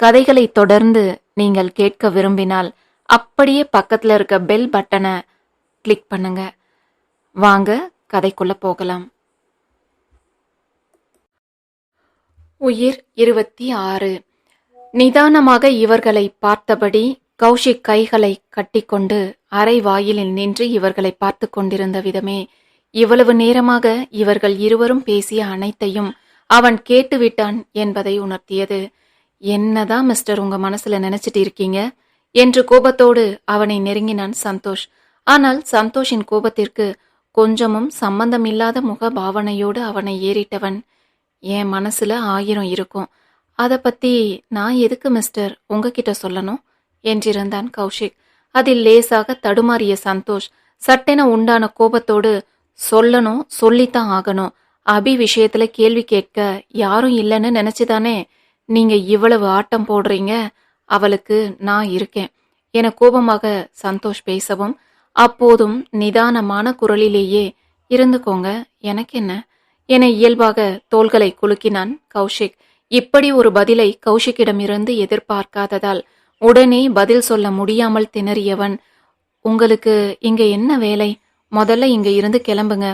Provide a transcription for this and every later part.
கதைகளை தொடர்ந்து நீங்கள் கேட்க விரும்பினால் அப்படியே பக்கத்துல இருக்க பெல் பட்டனை கிளிக் பண்ணுங்க. வாங்க கதைக்குள்ள போகலாம். உயிர் இருபத்தி ஆறு. நிதானமாக இவர்களை பார்த்தபடி கௌஷிக் கைகளை கட்டிக்கொண்டு அரை வாயிலில் நின்று இவர்களை பார்த்து கொண்டிருந்த விதமே இவ்வளவு நேரமாக இவர்கள் இருவரும் பேசிய அனைத்தையும் அவன் கேட்டுவிட்டான் என்பதை உணர்த்தியது. என்னதான் மிஸ்டர் உங்க மனசுல நினைச்சிட்டு இருக்கீங்க? என்று கோபத்தோடு அவனை நெருங்கினான் சந்தோஷ். ஆனால் சந்தோஷின் கோபத்திற்கு கொஞ்சமும் சம்பந்தமில்லாத முக பாவனையோடு அவனை ஏறிட்டவன். என் மனசுல ஆயிரம் இருக்கும். அதை பத்தி நான் எதுக்கு மிஸ்டர் உங்ககிட்ட சொல்லணும்? என்றிருந்தான் கௌஷிக். அதில் லேசாக தடுமாறிய சந்தோஷ் சட்டென உண்டான கோபத்தோடு சொல்லணும் சொல்லித்தான் ஆகணும். அபி விஷயத்துல கேள்வி கேட்க யாரும் இல்லைன்னு நினைச்சுதானே நீங்க இவ்வளவு ஆட்டம் போடுறீங்க அவளுக்கு நான் இருக்கேன் என கோபமாக சந்தோஷ் பேசவும் அப்போதும் நிதானமான குரலிலேயே இருந்துக்கோங்க எனக்கு என்ன? என இயல்பாக தோள்களை குலுக்கினான் கௌஷிக். இப்படி ஒரு பதிலை கௌஷிக்கிடமிருந்து எதிர்பார்க்காததால் உடனே பதில் சொல்ல முடியாமல் திணறியவன் உங்களுக்கு இங்க என்ன வேலை? முதல்ல இங்க இருந்து கிளம்புங்க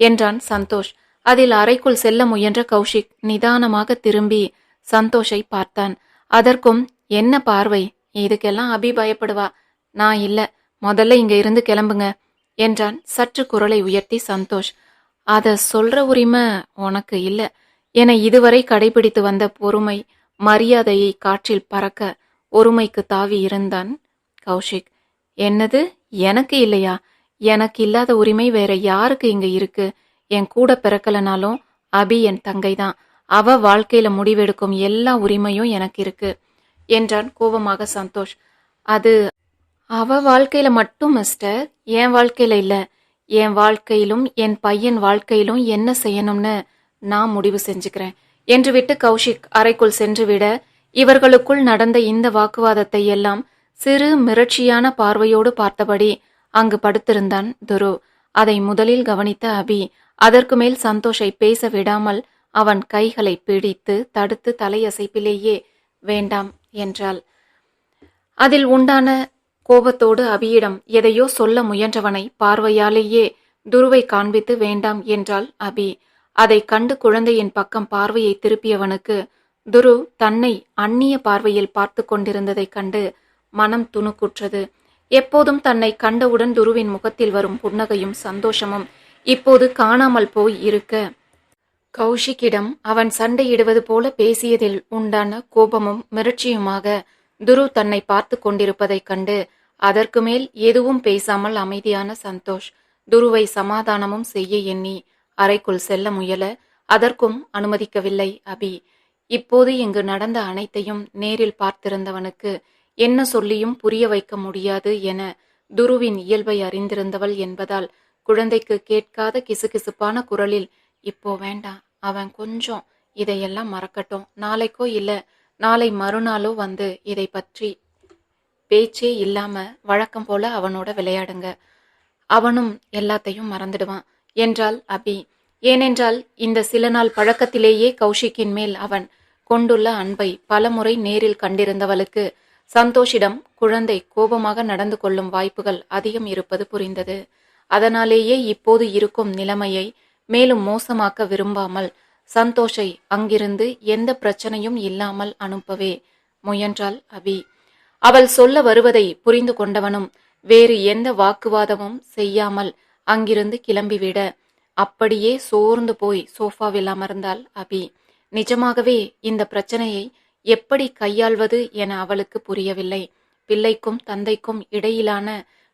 என்றான் சந்தோஷ். அதில் அறைக்குள் செல்ல முயன்ற கௌஷிக் நிதானமாக திரும்பி சந்தோஷை பார்த்தான். அதற்கும் என்ன பார்வை? இதுக்கெல்லாம் அபி பயப்படுவா? நான் இல்ல. முதல்ல இங்க இருந்து கிளம்புங்க என்றான் சற்று குரலை உயர்த்தி சந்தோஷ். அத சொல்ற உரிமை உனக்கு இல்ல. என இதுவரை கடைபிடித்து வந்த பொறுமை மரியாதையை காற்றில் பறக்க ஒருமைக்கு தாவி இருந்தான் கௌஷிக். என்னது? எனக்கு இல்லையா? எனக்கு இல்லாத உரிமை வேற யாருக்கு இங்க இருக்கு? என் கூட பிறக்கலனாலும் அபி என் தங்கைதான். அவ வாழ்க்கையில முடிவெடுக்கும் எல்லா உரிமையும் எனக்கு இருக்கு என்றான் கோபமாக சந்தோஷ். அது அவ வாழ்க்கையில மட்டும் மிஸ்டர் என் வாழ்க்கையில இல்ல. என் வாழ்க்கையிலும் என் பையன் வாழ்க்கையிலும் என்ன செய்யணும்னு நான் முடிவு செஞ்சுக்கிறேன் என்று விட்டு கௌஷிக் அறைக்குள் சென்றுவிட இவர்களுக்குள் நடந்த இந்த வாக்குவாதத்தை எல்லாம் சிறு மிரட்சியான பார்வையோடு பார்த்தபடி அங்கு படுத்திருந்தான் துரு. அதை முதலில் கவனித்த அபி அதற்கு மேல் சந்தோஷை பேச விடாமல் அவன் கைகளை பிடித்து தடுத்து தலையசைப்பிலேயே வேண்டாம் என்றாள். அதில் உண்டான கோபத்தோடு அபியிடம் எதையோ சொல்ல முயன்றவனை பார்வையாலேயே துருவை காண்பித்து வேண்டாம் என்றாள் அபி. அதை கண்டு குழந்தையின் பக்கம் பார்வையை திருப்பியவனுக்கு துரு தன்னை அந்நிய பார்வையில் பார்த்து கொண்டிருந்ததைக் கண்டு மனம் துணுக்குற்றது. எப்போதும் தன்னை கண்டவுடன் துருவின் முகத்தில் வரும் புன்னகையும் சந்தோஷமும் இப்போது காணாமல் போய் இருக்க கௌஷிக்கிடம் அவன் சண்டையிடுவது போல பேசியதில் உண்டான கோபமும் மிரட்சியுமாக துரு தன்னை பார்த்து கொண்டிருப்பதைக் கண்டு அதற்கு மேல் எதுவும் பேசாமல் அமைதியான சந்தோஷ் துருவை சமாதானமும் செய்ய எண்ணி அறைக்குள் செல்ல முயல அதற்கும் அனுமதிக்கவில்லை அபி. இப்போது இங்கு நடந்த அனைத்தையும் நேரில் பார்த்திருந்தவனுக்கு என்ன சொல்லியும் புரிய வைக்க முடியாது என துருவின் இயல்பை அறிந்திருந்தவள் என்பதால் குழந்தைக்கு கேட்காத கிசுகிசுப்பான குரலில் இப்போ வேண்டாம் அவன் கொஞ்சம் இதையெல்லாம் மறக்கட்டும். நாளைக்கோ இல்லை நாளை மறுநாளோ வந்து இதை பற்றி பேச்சே இல்லாம வழக்கம் போல அவனோட விளையாடுங்க. அவனும் எல்லாத்தையும் மறந்துடுவான். என்றாள் அபி. ஏனென்றால் இந்த சில நாள் பழக்கத்திலேயே கௌஷிக்கின் மேல் அவன் கொண்டுள்ள அன்பை பலமுறை நேரில் கண்டிருந்தவளுக்கு சந்தோஷிடம் குழந்தை கோபமாக நடந்து கொள்ளும் வாய்ப்புகள் அதிகம் இருப்பது புரிந்தது. அதனாலேயே இப்போது இருக்கும் நிலைமையை மேலும் மோசமாக்க விரும்பாமல் சந்தோஷை அங்கிருந்து எந்த பிரச்சனையும் இல்லாமல் அனுப்பவே முயன்றாள் அபி. அவள் சொல்ல வருவதை புரிந்து கொண்டவனும் வேறு எந்த வாக்குவாதமும் செய்யாமல் அங்கிருந்து கிளம்பிவிட அப்படியே சோர்ந்து போய் சோஃபாவில் அமர்ந்தாள் அபி. நிஜமாகவே இந்த பிரச்சனையை எப்படி கையாள்வது என அவளுக்கு புரியவில்லை. பிள்ளைக்கும் தந்தைக்கும் இடையிலான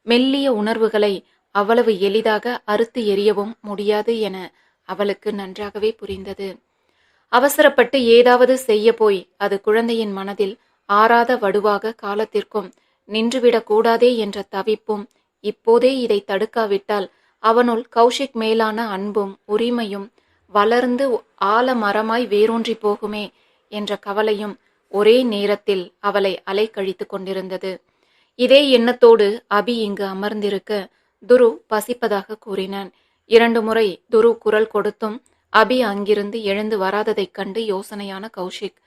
மெல்லிய உணர்வுகளை அவ்வளவு எளிதாக அறுத்து எறியவும் முடியாது என அவளுக்கு நன்றாகவே புரிந்தது. அவசரப்பட்டு ஏதாவது செய்ய போய் அது குழந்தையின் மனதில் ஆறாத வடுவாக காலத்திற்கும் நின்றுவிடக்கூடாதே என்ற தவிப்பும் இப்போதே இதை தடுக்காவிட்டால் அவனுள் கௌஷிக் மேலான அன்பும் உரிமையும் வளர்ந்து ஆலமரமாய் வேரூன்றி போகுமே என்ற கவலையும் ஒரே நேரத்தில் அவளை அலைக்கழித்து கொண்டிருந்தது. இதே எண்ணத்தோடு அபி இங்கு அமர்ந்திருக்க துரு பசிப்பதாக கூறினான். இரண்டு முறை துரு குரல் கொடுத்தும் அபி அங்கிருந்து எழுந்து வராததைக் கண்டு யோசனையான கௌஷிக்.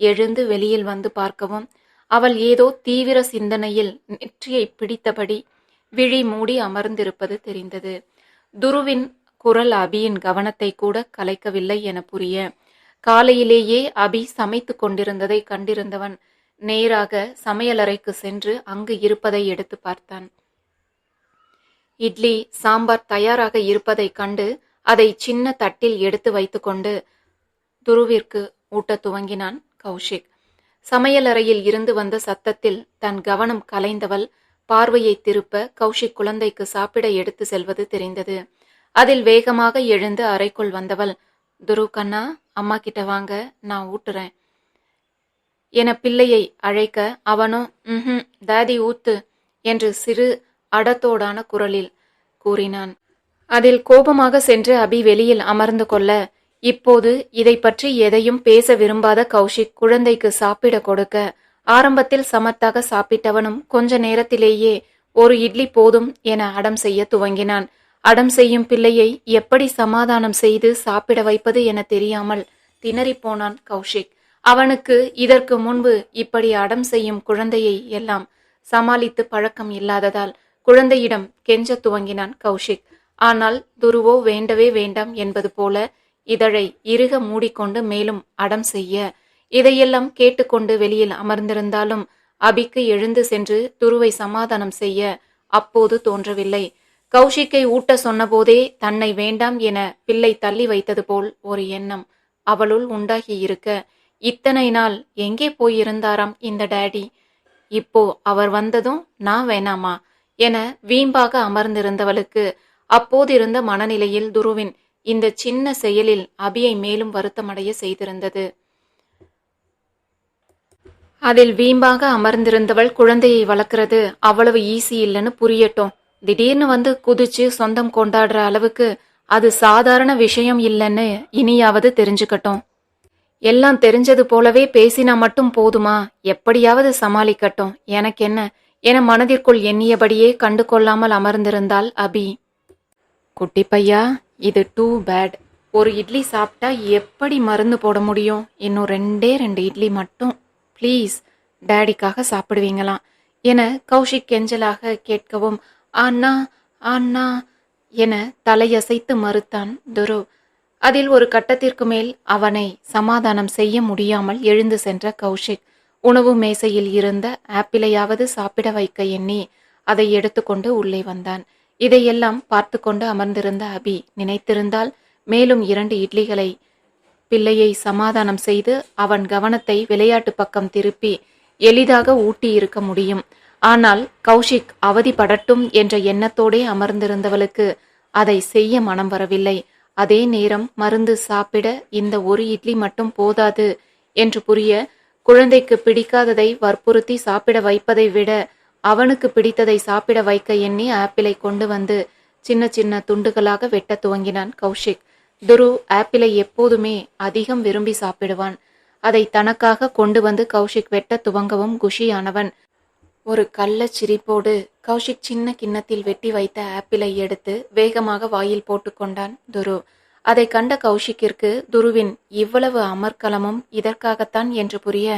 எழுந்து வெளியில் வந்து பார்க்கவும் அவள் ஏதோ தீவிர சிந்தனையில் நெற்றியை பிடித்தபடி விழி மூடி அமர்ந்திருப்பது தெரிந்தது. துருவின் குரல் அபியின் கவனத்தை கூட கலைக்கவில்லை என புரிய காலையிலேயே அபி சமைத்து கொண்டிருந்ததை கண்டிருந்தவன் நேராக சமையலறைக்கு சென்று அங்கு இருப்பதை எடுத்து பார்த்தான். இட்லி சாம்பார் தயாராக இருப்பதைக் கண்டு அதை சின்ன தட்டில் எடுத்து வைத்துக்கொண்டு துருவிற்கு ஊட்டத் துவங்கினான் கௌஷிக். சமையலறையில் இருந்து வந்த சத்தத்தில் தன் கவனம் கலைந்தவள் பார்வையை திருப்ப கௌஷிக் குழந்தைக்கு சாப்பிட எடுத்து செல்வது தெரிந்தது. அதில் வேகமாக எழுந்து அறைக்குள் வந்தவள் துரு கண்ணா அம்மா கிட்ட வாங்க நான் ஊட்டுறேன். என பிள்ளையை அழைக்க அவனும் ம் தாதி ஊத்து என்று சிறு அடத்தோடான குரலில் கூறினான். அதில் கோபமாக சென்று அபி வெளியில் அமர்ந்து கொள்ள இப்போது இதை பற்றி எதையும் பேச விரும்பாத கௌஷிக் குழந்தைக்கு சாப்பிட கொடுக்க ஆரம்பத்தில் சமத்தாக சாப்பிட்டவனும் கொஞ்ச நேரத்திலேயே ஒரு இட்லி போதும் என அடம் செய்ய துவங்கினான். அடம் செய்யும் பிள்ளையை எப்படி சமாதானம் செய்து சாப்பிட வைப்பது என தெரியாமல் திணறிப் போனான் கௌஷிக். அவனுக்கு இதற்கு முன்பு இப்படி அடம் செய்யும் குழந்தையை எல்லாம் சமாளித்து பழக்கம் இல்லாததால் குழந்தையிடம் கெஞ்ச துவங்கினான் கௌஷிக். ஆனால் துருவோ வேண்டவே வேண்டாம் என்பது போல இதழை இறுக மூடிக்கொண்டு மேலும் அடம் செய்ய. இதையெல்லாம் கேட்டுக்கொண்டு வெளியில் அமர்ந்திருந்தாலும் அபிக்கு எழுந்து சென்று துருவை சமாதானம் செய்ய அப்போது தோன்றவில்லை. கௌஷிக்கை ஊட்ட சொன்னபோதே தன்னை வேண்டாம் என பிள்ளை தள்ளி வைத்தது போல் ஒரு எண்ணம் அவளுள் உண்டாகி இருக்க இத்தனை நாள் எங்கே போயிருந்தாராம் இந்த டேடி? இப்போ அவர் வந்ததும் நான் வேணாமா? என வீம்பாக அமர்ந்திருந்தவளுக்கு அப்போதிருந்த மனநிலையில் துருவின் இந்த சின்ன செயலில் அபியை மேலும் வருத்தமடைய செய்திருந்தது. அதில் வீம்பாக அமர்ந்திருந்தவள் குழந்தையை வளர்க்கறது அவ்வளவு ஈஸி இல்லைன்னு புரியட்டும். திடீர்னு வந்து குதிச்சு சொந்தம் கொண்டாடுற அளவுக்கு அது சாதாரண விஷயம் இல்லைன்னு இனியாவது தெரிஞ்சுக்கட்டும். எல்லாம் தெரிஞ்சது போலவே பேசினா மட்டும் போதுமா? எப்படியாவது சமாளிக்கட்டும். எனக்கு என்ன என மனதிற்குள் எண்ணியபடியே கண்டு கொள்ளாமல் அமர்ந்திருந்தாள் அபி. குட்டி பையா இது டூ பேட் ஒரு இட்லி சாப்பிட்டா எப்படி மருந்து போட முடியும்? இன்னும் ரெண்டே ரெண்டு இட்லி மட்டும். ப்ளீஸ் டேடிக்காக சாப்பிடுவீங்களாம் என கௌஷிக் கெஞ்சலாக கேட்கவும் அண்ணா அண்ணா என தலையசைத்து மறுத்தான் துரு. அதில் ஒரு கட்டத்திற்கு மேல் அவனை சமாதானம் செய்ய முடியாமல் எழுந்து சென்ற கௌஷிக். உணவு மேசையில் இருந்த ஆப்பிளையாவது சாப்பிட வைக்க எண்ணி அதை எடுத்துக்கொண்டு உள்ளே வந்தான். இதையெல்லாம் பார்த்து கொண்டு அமர்ந்திருந்த அபி நினைத்திருந்தால் மேலும் இரண்டு இட்லிகளை பிள்ளையை சமாதானம் செய்து அவன் கவனத்தை விளையாட்டு பக்கம் திருப்பி எளிதாக ஊட்டி இருக்க முடியும். ஆனால் கௌஷிக் அவதிப்படட்டும் என்ற எண்ணத்தோடே அமர்ந்திருந்தவளுக்கு அதை செய்ய மனம் வரவில்லை. அதே நேரம் மருந்து சாப்பிட இந்த ஒரு இட்லி மட்டும் போதாது என்று புரிய குழந்தைக்கு பிடிக்காததை வற்புறுத்தி சாப்பிட வைப்பதை விட அவனுக்கு பிடித்ததை சாப்பிட வைக்க எண்ணி ஆப்பிளை கொண்டு வந்து சின்ன சின்ன துண்டுகளாக வெட்ட துவங்கினான் கௌஷிக். துரு ஆப்பிளை எப்போதுமே அதிகம் விரும்பி சாப்பிடுவான். அதை தனக்காக கொண்டு வந்து கௌஷிக் வெட்ட துவங்கவும் குஷியானவன். ஒரு கள்ள சிரிப்போடு கௌஷிக் சின்ன கிண்ணத்தில் வெட்டி வைத்த ஆப்பிளை எடுத்து வேகமாக வாயில் போட்டுக்கொண்டான் துரு. அதை கண்ட கௌஷிக்கிற்கு துருவின் இவ்வளவு அமர்க்கலமும் இதற்காகத்தான் என்று புரிய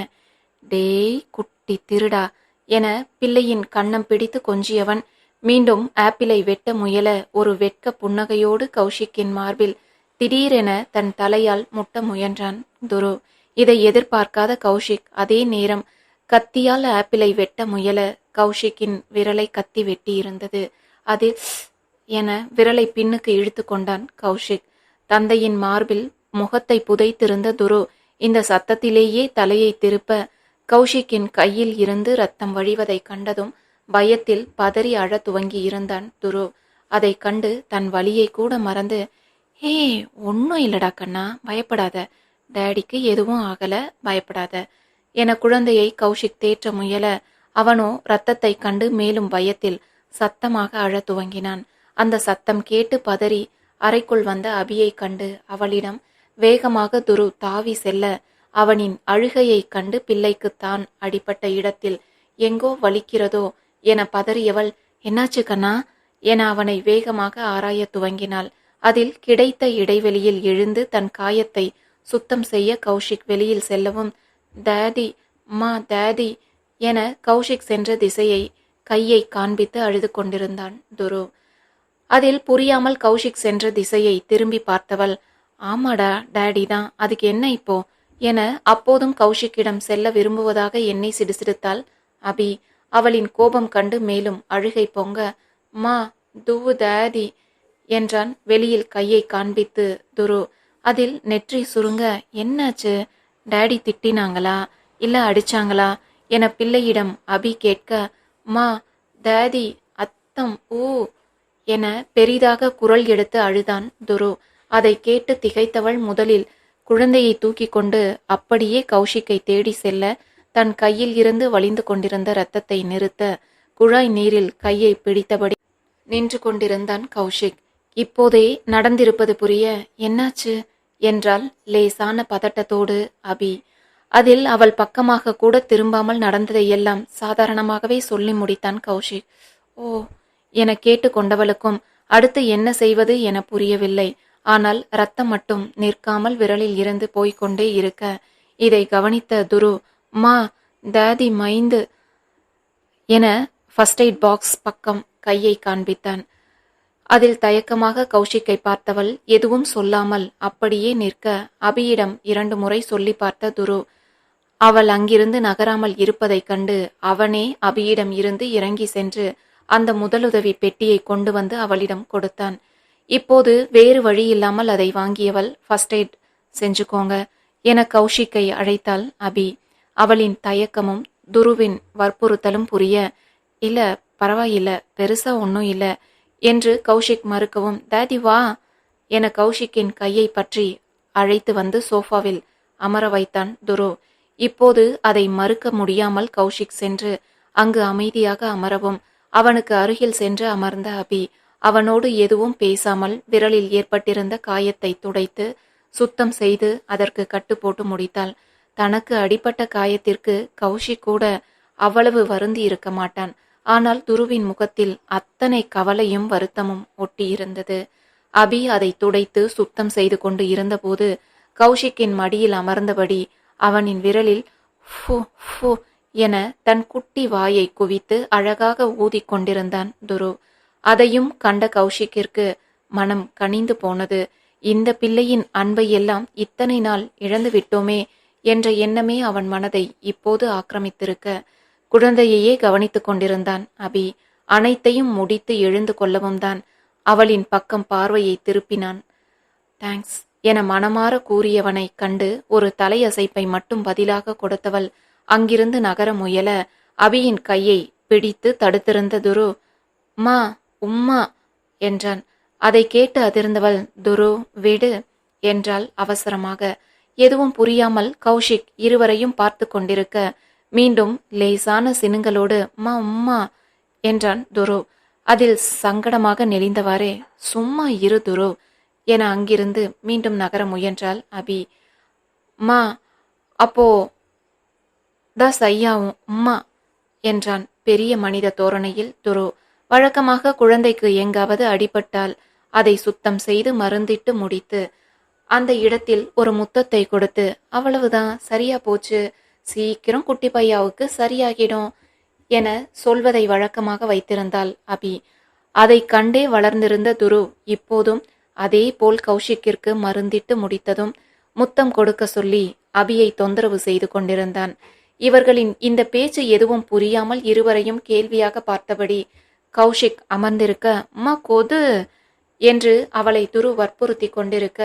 டேய் குட்டி திருடா என பிள்ளையின் கண்ணம் பிடித்து கொஞ்சியவன் மீண்டும் ஆப்பிளை வெட்ட முயல ஒரு வெட்க புன்னகையோடு கௌஷிக்கின் மார்பில் திடீரென தன் தலையால் முட்ட முயன்றான் துரு. இதை எதிர்பார்க்காத கௌஷிக் அதே நேரம் கத்தியால் ஆப்பிளை வெட்ட முயல கௌஷிக்கின் விரலை கத்தி வெட்டி இருந்தது அதில் என விரலை பின்னுக்கு இழுத்து கொண்டான் கௌஷிக். தந்தையின் மார்பில் முகத்தை புதைத்திருந்த துரு இந்த சத்தத்திலேயே தலையை திருப்ப கௌஷிக்கின் கையில் இருந்து ரத்தம் வழிவதை கண்டதும் பயத்தில் பதறி அழத் துவங்கி இருந்தான் துரு. அதை கண்டு தன் வழியை கூட மறந்து ஹே ஒன்றும் இல்லடா கண்ணா பயப்படாத. டேடிக்கு எதுவும் ஆகல பயப்படாத. என குழந்தையை கௌஷிக் தேற்ற முயல அவனோ ரத்தத்தை கண்டு மேலும் பயத்தில் சத்தமாக அழத் துவங்கினான். அந்த சத்தம் கேட்டு பதறி அறைக்குள் வந்த அபியை கண்டு அவளிடம் வேகமாக துரு தாவி செல்ல. அவனின் அழுகையைக் கண்டு பிள்ளைக்கு தான் அடிப்பட்ட இடத்தில் எங்கோ வலிக்கிறதோ என பதறியவள் என்னாச்சு கண்ணா? என அவனை வேகமாக ஆராயத் துவங்கினாள். அதில் கிடைத்த இடைவெளியில் எழுந்து தன் காயத்தை சுத்தம் செய்ய கௌஷிக் வெளியில் செல்லவும் டேடி மா டேடி என கௌஷிக் சென்ற திசையை கையை காண்பித்து அழுது கொண்டிருந்தான் துரு. அதில் புரியாமல் கௌஷிக் சென்ற திசையை திரும்பி பார்த்தவள் ஆமாடா டேடி தான் அதுக்கு என்ன இப்போ? என அப்போதும் கௌஷிக்கிடம் செல்ல விரும்புவதாக என்னை சிடுசிடுத்தாள். அபி அவளின் கோபம் கண்டு மேலும் அழுகை பொங்க மா துவு தாதி என்றான் வெளியில் கையை காண்பித்து துரு அதில் நெற்றி சுருங்க என்னாச்சு? டேடி திட்டினாங்களா? இல்ல அடிச்சாங்களா? என பிள்ளையிடம் அபி கேட்க மா டேடி அத்தம் ஊ என பெரிதாக குரல் எடுத்து அழுதான் துரு. அதை கேட்டு திகைத்தவள் முதலில் குழந்தையை தூக்கி கொண்டு அப்படியே கௌஷிக்கை தேடி செல்ல தன் கையில் இருந்து வழிந்து கொண்டிருந்த ரத்தத்தை நிறுத்த குழாய் நீரில் கையை பிடித்தபடி நின்று கொண்டிருந்தான் கௌஷிக். இப்போதே நடந்திருப்பது புரிய என்னாச்சு? என்றால் லேசான பதட்டத்தோடு அபி. அதில் அவள் பக்கமாக கூட திரும்பாமல் நடந்ததையெல்லாம் சாதாரணமாகவே சொல்லி முடித்தான் கௌஷிக். ஓ என கேட்டு கொண்டவளுக்கும் அடுத்து என்ன செய்வது என புரியவில்லை. ஆனால் ரத்தம் மட்டும் நிற்காமல் விரலில் இருந்து போய்க்கொண்டே இருக்க. இதை கவனித்த துரு மா தாதி மைந்து என ஃபர்ஸ்ட் எய்ட் பாக்ஸ் பக்கம் கையை காண்பித்தான். அதில் தயக்கமாக கௌஷிக்கை பார்த்தவள் எதுவும் சொல்லாமல் அப்படியே நிற்க அபியிடம் இரண்டு முறை சொல்லி பார்த்த துரு அவள் அங்கிருந்து நகராமல் இருப்பதைக் கண்டு அவனே அபியிடம் இருந்து இறங்கி சென்று அந்த முதலுதவி பெட்டியை கொண்டு வந்து அவளிடம் கொடுத்தான். இப்போது வேறு வழி இல்லாமல் அதை வாங்கியவள் ஃபர்ஸ்ட் எய்ட் செஞ்சுக்கோங்க என கௌஷிக்கை அழைத்தாள் அபி. அவளின் தயக்கமும் துருவின் வற்புறுத்தலும் புரிய இல்ல பரவாயில்ல பெருசா ஒன்றும் இல்ல என்று கௌஷிக் மறுக்கவும் டாடி வா என கௌஷிக்கின் கையை பற்றி அழைத்து வந்து சோஃபாவில் அமர வைத்தான் துரு. இப்போது அதை மறுக்க முடியாமல் கௌஷிக் சென்று அங்கு அமைதியாக அமரவும் அவனுக்கு அருகில் சென்று அமர்ந்த அபி அவனோடு எதுவும் பேசாமல் விரலில் ஏற்பட்டிருந்த காயத்தை துடைத்து சுத்தம் செய்து அதற்கு கட்டு போட்டு முடித்தாள். தனக்கு அடிப்பட்ட காயத்திற்கு கௌஷிக் கூட அவ்வளவு வருந்தி இருக்க மாட்டான். ஆனால் துருவின் முகத்தில் அத்தனை கவலையும் வருத்தமும் ஒட்டியிருந்தது. அபி அதை துடைத்து சுத்தம் செய்து கொண்டு இருந்தபோது கௌஷிக்கின் மடியில் அமர்ந்தபடி அவனின் விரலில் ஃபு ஃபு என தன் குட்டி வாயை குவித்து அழகாக ஊதிக் கொண்டிருந்தான் துரு. அதையும் கண்ட கௌஷிக்கிற்கு மனம் கனிந்து போனது. இந்த பிள்ளையின் அன்பை எல்லாம் இத்தனை நாள் இழந்து விட்டோமே என்ற எண்ணமே அவன் மனதை இப்போது ஆக்கிரமித்திருக்க குழந்தையையே கவனித்துக் கொண்டிருந்தான் அபி. அனைத்தையும் முடித்து எழுந்து கொள்ளவும் தான் அவளின் பக்கம் பார்வையை திருப்பினான். தேங்க்ஸ் என மனமாற கூறியவனைக் கண்டு ஒரு தலையசைப்பை மட்டும் பதிலாக கொடுத்தவள் அங்கிருந்து நகர முயல அபியின் கையை பிடித்து தடுத்திருந்த துரு மா உம்மா என்றான். அதை கேட்டு அதிர்ந்தவள் துரு விடு என்றாள் அவசரமாக. எதுவும் புரியாமல் கௌஷிக் இருவரையும் பார்த்து கொண்டிருக்க மீண்டும் லேசான சினுங்களோடு மா உம்மா என்றான் துரு. அதில் சங்கடமாக நெளிந்தவாறே சும்மா இரு துரு என அங்கிருந்து மீண்டும் நகர முயன்றாள் அபி. மா அப்போ தாஸ் ஐயாவும் உம்மா என்றான் பெரிய மனித தோரணையில் துரு. வழக்கமாக குழந்தைக்கு எங்காவது அடிபட்டால் அதை சுத்தம் செய்து மருந்திட்டு முடித்து அந்த இடத்தில் ஒரு முத்தத்தை கொடுத்து அவ்வளவுதான் சரியா போச்சு. சீக்கிரம் குட்டி பையாவுக்கு சரியாகிடும் என சொல்வதை வழக்கமாக வைத்திருந்தாள் அபி. அதை கண்டே வளர்ந்திருந்த துரு இப்போதும் அதே போல் கௌஷிக்கிற்கு மருந்திட்டு முடித்ததும் முத்தம் கொடுக்க சொல்லி அபியை தொந்தரவு செய்து கொண்டிருந்தான். இவர்களின் இந்த பேச்சு எதுவும் புரியாமல் இருவரையும் கேள்வியாக பார்த்தபடி கௌஷிக் அமர்ந்திருக்க அம்மா கொது என்று அவளை துரு வற்புறுத்தி கொண்டிருக்க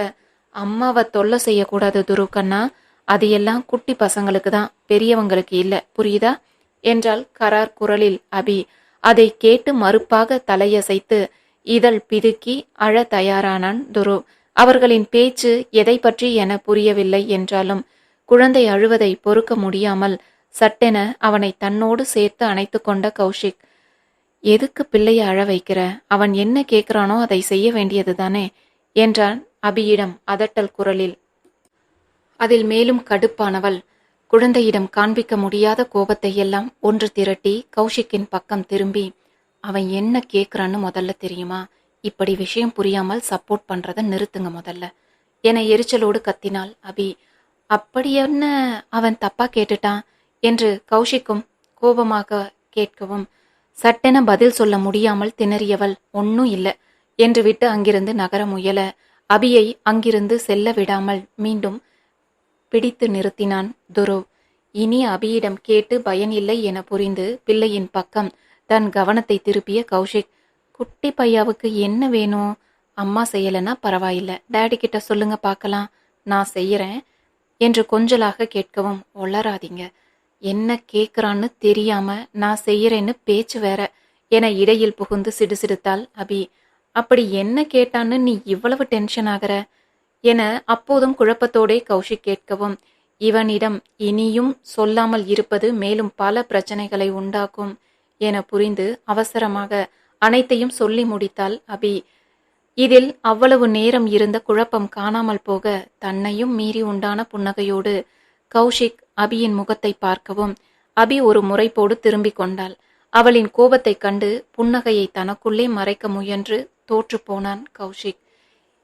அம்மாவை தொல்லை செய்யக்கூடாது துரு கண்ணா. அது எல்லாம் குட்டி பசங்களுக்கு தான் பெரியவங்களுக்கு இல்லை. புரியுதா? என்றால் கரார் குரலில் அபி. அதை கேட்டு மறுப்பாக தலையசைத்து இதழ் பிதுக்கி அழ தயாரானான் துரு. அவர்களின் பேச்சு எதை பற்றி என புரியவில்லை என்றாலும் குழந்தை அழுவதை பொறுக்க முடியாமல் சட்டென அவனை தன்னோடு சேர்த்து அணைத்து கொண்ட கௌஷிக். எதுக்கு பிள்ளைய அழ வைக்கிற? அவன் என்ன கேட்கிறானோ அதை செய்ய வேண்டியதுதானே என்றான் அபியிடம் அதட்டல் குரலில். அதில் மேலும் கடுப்பானவள் குழந்தையிடம் காண்பிக்க முடியாத கோபத்தை எல்லாம் ஒன்று திரட்டி கௌஷிக்கின் பக்கம் திரும்பி அவன் என்ன கேட்குறான்னு முதல்ல தெரியுமா? இப்படி விஷயம் புரியாமல் சப்போர்ட் பண்ணுறதை நிறுத்துங்க முதல்ல என எரிச்சலோடு கத்தினாள் அபி. அப்படி என்ன அவன் தப்பா கேட்டுட்டான் என்று கௌஷிக்கும் கோபமாக கேட்கவும் சட்டென பதில் சொல்ல முடியாமல் திணறியவள் ஒன்னும் இல்லை என்று விட்டு அங்கிருந்து நகர முயல. அபியை அங்கிருந்து செல்ல விடாமல் மீண்டும் பிடித்து நிறுத்தினான் துருவ். இனி அபியிடம் கேட்டு பயன் இல்லை என புரிந்து பிள்ளையின் பக்கம் தன் கவனத்தை திருப்பிய கௌஷிக் குட்டி பையாவுக்கு என்ன வேணும்? அம்மா செய்யலைன்னா பரவாயில்ல. டேடி கிட்ட சொல்லுங்க பார்க்கலாம். நான் செய்யறேன். என்று கொஞ்சலாக கேட்கவும் ஒளராதீங்க என்ன கேட்குறான்னு தெரியாம நான் செய்யறேன்னு பேச்சு வேற என இடையில் புகுந்து சிடுசிடுத்தாள் அபி. அப்படி என்ன கேட்டான்னு நீ இவ்வளவு டென்ஷன் ஆகுற? என அப்போதும் குழப்பத்தோடே கௌஷிக் கேட்கவும் இவனிடம் இனியும் சொல்லாமல் இருப்பது மேலும் பல பிரச்சனைகளை உண்டாக்கும் என புரிந்து அவசரமாக அனைத்தையும் சொல்லி முடித்தாள் அபி. இதில் அவ்வளவு நேரம் இருந்த குழப்பம் காணாமல் போக தன்னையும் மீறி உண்டான புன்னகையோடு கௌஷிக் அபியின் முகத்தை பார்க்கவும் அபி ஒரு முறைப்போடு திரும்பிக் கொண்டாள். அவளின் கோபத்தைக் கண்டு புன்னகையை தனக்குள்ளே மறைக்க முயன்று தோற்றுப்போனான் கௌஷிக்.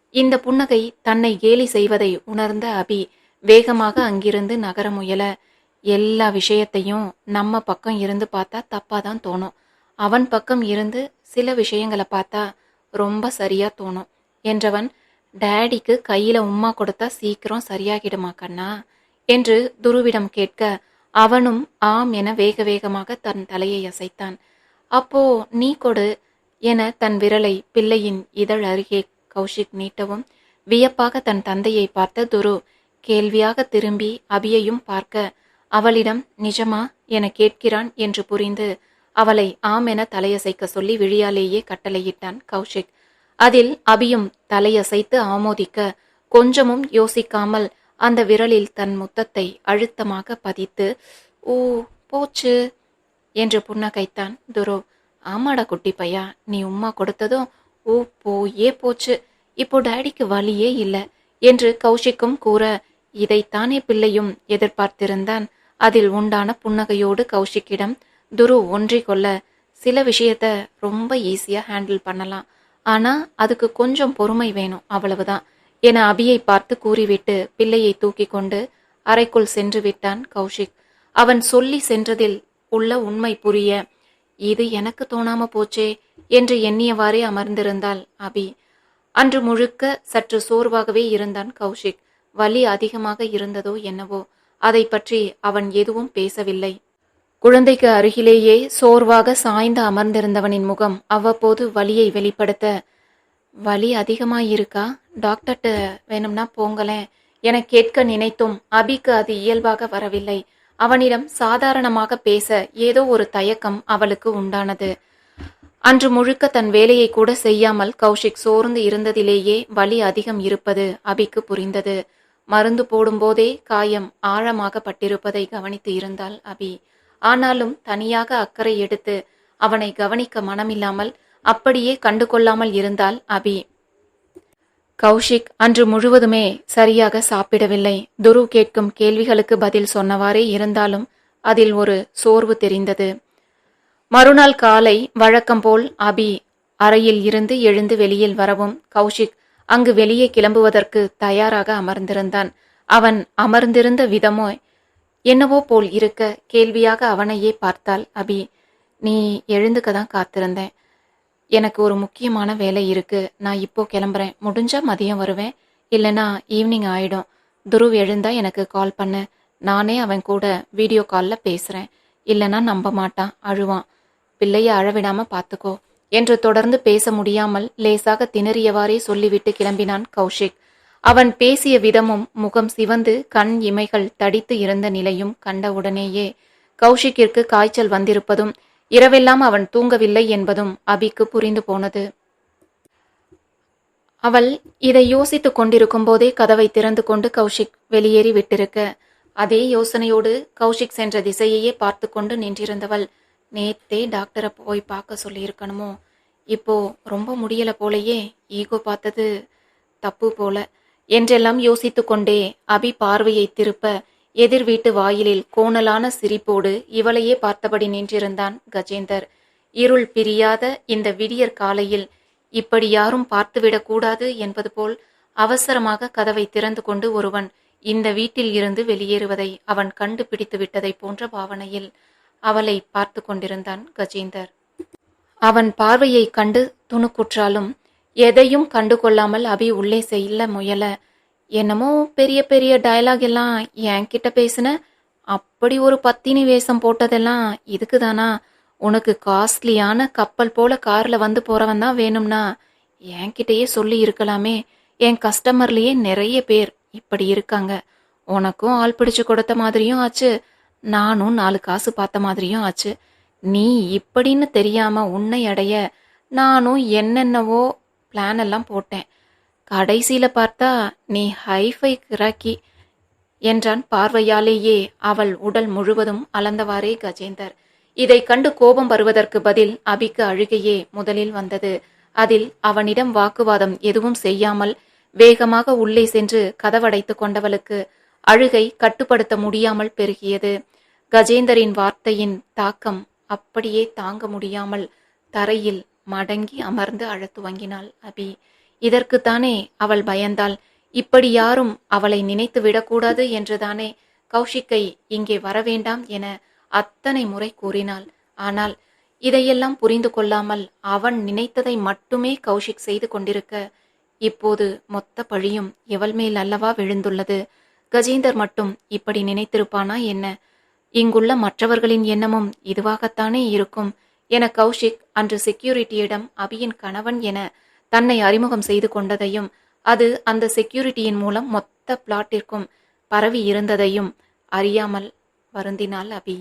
இந்த புன்னகை தன்னை கேலி செய்வதை உணர்ந்த அபி வேகமாக அங்கிருந்து நகர முயல. எல்லா விஷயத்தையும் நம்ம பக்கம் இருந்து பார்த்தா தப்பாதான் தோணும். அவன் பக்கம் இருந்து சில விஷயங்களை பார்த்தா ரொம்ப சரியா தோணும். என்றவன் டேடிக்கு கையில உம்மா கொடுத்தா சீக்கிரம் சரியாகிடுமா கண்ணா? என்று துருவிடம் கேட்க அவனும் ஆம் என வேக வேகமாக தன் தலையை அசைத்தான். அப்போ நீ கொடு என தன் விரலை பிள்ளையின் இதழ் அருகே கௌஷிக் நீட்டவும் வியப்பாக தன் தந்தையை பார்த்த துரு கேள்வியாக திரும்பி அபியையும் பார்க்க அவளிடம் நிஜமா? என கேட்கிறான் என்று புரிந்து அவளை ஆம் என தலையசைக்க சொல்லி விழியாலேயே கட்டளையிட்டான் கௌஷிக். அதில் அபியும் தலையசைத்து ஆமோதிக்க கொஞ்சமும் யோசிக்காமல் அந்த விரலில் தன் முத்தத்தை அழுத்தமாக பதித்து ஓ போச்சு என்று புன்னகைத்தான் துரோ ஆமாடா குட்டி பையா நீ உம்மா கொடுத்ததும் ஓ போயே போச்சு. இப்போ டேடிக்கு வழியே இல்லை என்று கௌஷிக்கும் கூற இதைத்தானே பிள்ளையும் எதிர்பார்த்திருந்தான்? அதில் உண்டான புன்னகையோடு கௌஷிக்கிடம் துரு ஒன்றிக்கொள்ள சில விஷயத்த ரொம்ப ஈஸியாக ஹேண்டில் பண்ணலாம். ஆனால் அதுக்கு கொஞ்சம் பொறுமை வேணும் அவ்வளவுதான். என அபியை பார்த்து கூறிவிட்டு பிள்ளையை தூக்கி கொண்டு அறைக்குள் சென்று விட்டான் கௌஷிக். அவன் சொல்லி சென்றதில் உள்ள உண்மை புரிய இது எனக்கு தோணாம போச்சே என்று எண்ணியவாறே அமர்ந்திருந்தாள் அபி. அன்று முழுக்க சற்று சோர்வாகவே இருந்தான் கௌஷிக். வலி அதிகமாக இருந்ததோ என்னவோ அதை பற்றி அவன் எதுவும் பேசவில்லை. குழந்தைக்கு அருகிலேயே சோர்வாக சாய்ந்து அமர்ந்திருந்தவனின் முகம் அவ்வப்போது வலியை வெளிப்படுத்த வலி அதிகமாயிருக்கா? டாக்டர்கிட்ட வேணும்னா போங்களேன். என கேட்க நினைத்தும் அபிக்கு அது இயல்பாக வரவில்லை. அவனிடம் சாதாரணமாக பேச ஏதோ ஒரு தயக்கம் அவளுக்கு உண்டானது. அன்று முழுக்க தன் வேலையை கூட செய்யாமல் கௌஷிக் சோர்ந்து இருந்ததிலேயே வலி அதிகம் இருப்பது அபிக்கு புரிந்தது. மருந்து போடும்போதே காயம் ஆழமாக பட்டிருப்பதை கவனித்து இருந்தாள் அபி. ஆனாலும் தனியாக அக்கறை எடுத்து அவனை கவனிக்க மனமில்லாமல் அப்படியே கண்டு கொள்ளாமல் இருந்தாள் அபி. கௌஷிக் அன்று முழுவதுமே சரியாக சாப்பிடவில்லை. துரு கேட்கும் கேள்விகளுக்கு பதில் சொன்னவாறே இருந்தாலும் அதில் ஒரு சோர்வு தெரிந்தது. மறுநாள் காலை வழக்கம் போல் அபி அறையில் இருந்து எழுந்து வெளியில் வரவும் கௌஷிக் அங்கு வெளியே கிளம்புவதற்கு தயாராக அமர்ந்திருந்தான். அவன் அமர்ந்திருந்த விதமோ என்னவோ போல் இருக்க கேள்வியாக அவனையே பார்த்தாள் அபி. நீ எழுந்துக்க தான் காத்திருந்தேன். எனக்கு ஒரு முக்கியமான வேலை இருக்கு. நான் இப்போ கிளம்புறேன். முடிஞ்சா மதியம் வருவேன். இல்லைனா ஈவினிங் ஆயிடும். துருவ் எழுந்தா எனக்கு கால் பண்ணு. நானே அவன் கூட வீடியோ காலில் பேசுறேன். இல்லைனா நம்ப மாட்டான். அழுவான். பிள்ளைய அழவிடாம பார்த்துக்கோ என்று தொடர்ந்து பேச முடியாமல் லேசாக திணறியவாறே சொல்லிவிட்டு கிளம்பினான் கௌஷிக். அவன் பேசிய விதமும் முகம் சிவந்து கண் இமைகள் தடித்து இருந்த நிலையும் கண்டவுடனேயே கௌஷிக்கிற்கு காய்ச்சல் வந்திருப்பதும் இரவெல்லாம் அவன் தூங்கவில்லை என்பதும் அபிக்கு புரிந்து போனது. அவள் இதை யோசித்துக் கொண்டிருக்கும் போதே கதவை திறந்து கொண்டு கௌஷிக் வெளியேறி விட்டிருக்க அதே யோசனையோடு கௌஷிக் சென்ற திசையையே பார்த்து கொண்டு நின்றிருந்தவள் நேத்தே டாக்டரை போய் பார்க்க சொல்லியிருக்கணுமோ? இப்போ ரொம்ப முடியல போலயே ஈகோ பார்த்தது தப்பு போல. என்றெல்லாம் யோசித்துக்கொண்டே அபி பார்வையை திருப்ப எதிர் வீட்டு வாயிலில் கோணலான சிரிப்போடு இவளையே பார்த்தபடி நின்றிருந்தான் கஜேந்தர். இருள் பிரியாத இந்த விடியற் காலையில் இப்படி யாரும் பார்த்துவிடக்கூடாது என்பது போல் அவசரமாக கதவை திறந்து கொண்டு ஒருவன் இந்த வீட்டில் இருந்து வெளியேறுவதை அவன் கண்டுபிடித்து விட்டதை போன்ற பாவனையில் அவளை பார்த்து கொண்டிருந்தான் கஜேந்தர். அவன் பார்வையைக் கண்டு துணுக்குற்றாலும் எதையும் கண்டு கொள்ளாமல் அபி உள்ளே செய்யல முயல. என்னமோ பெரிய பெரிய டயலாக் எல்லாம் என்கிட்ட பேசின. அப்படி ஒரு பத்தினி வேஷம் போட்டதெல்லாம் இதுக்குதானா உனக்கு காஸ்ட்லியான கப்பல் போல கார்ல வந்து போறவன் தான் வேணும்னா என்கிட்டயே சொல்லி இருக்கலாமே. என் கஸ்டமர்லயே நிறைய பேர் இப்படி இருக்காங்க. உனக்கும் ஆள் பிடிச்சு கொடுத்த மாதிரியும் ஆச்சு. நானும் நாலு காசு பார்த்த மாதிரியும் ஆச்சு. நீ இப்படின்னு தெரியாம உன்னை அடைய நானும் என்னென்னவோ பிளான் எல்லாம் போட்டேன். கடைசியில் பார்த்தா நீ ஹைஃபை கிராக்கி என்றான் பார்வையாலேயே அவள் உடல் முழுவதும் அளந்தவாறே கஜேந்தர். இதை கண்டு கோபம் வருவதற்கு பதில் அபிக்கு அழுகையே முதலில் வந்தது. அதில் அவனிடம் வாக்குவாதம் எதுவும் செய்யாமல் வேகமாக உள்ளே சென்று கதவடைத்து கொண்டவளுக்கு அழுகை கட்டுப்படுத்த முடியாமல் பெருகியது. கஜேந்தரின் வார்த்தையின் தாக்கம் அப்படியே தாங்க முடியாமல் தரையில் மடங்கி அமர்ந்து அழத் துவங்கினாள் அபி இதற்குத்தானே அவள் பயந்தாள். இப்படி யாரும் அவளை நினைத்து விடக்கூடாது என்றுதானே கௌஷிக்கை இங்கே வரவேண்டாம் என அத்தனை முறை கூறினாள். ஆனால் இதையெல்லாம் புரிந்து கொள்ளாமல் அவன் நினைத்ததை மட்டுமே கௌஷிக் செய்து கொண்டிருக்க இப்போது மொத்த பழியும் எவள் மேல் அல்லவா விழுந்துள்ளது? கஜேந்தர் மட்டும் இப்படி நினைத்திருப்பானா என்ன? இங்குள்ள மற்றவர்களின் எண்ணமும் இதுவாகத்தானே இருக்கும். என கௌஷிக் அன்று செக்யூரிட்டியிடம் அபியின் கணவன் என தன்னை அறிமுகம் செய்து கொண்டதையும் அது அந்த செக்யூரிட்டியின் மூலம் மொத்த பிளாட்டிற்கும் பரவி இருந்ததையும் அறியாமல் வருந்தினாள் அபி.